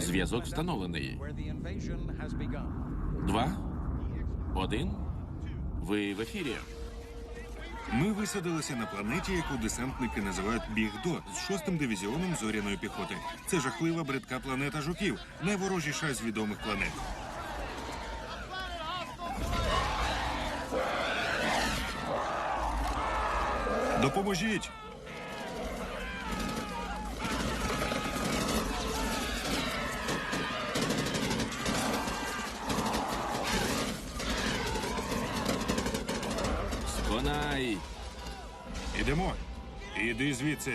Зв'язок встановлений. Два. Один. Ви в ефірі. Ми висадилися на планеті, яку десантники називають Біг-До з шостим дивізіоном зоряної піхоти. Це жахлива бридка планета жуків, найворожіша з відомих планет. Допоможіть! Вона й. Ідемо. Іди звідси.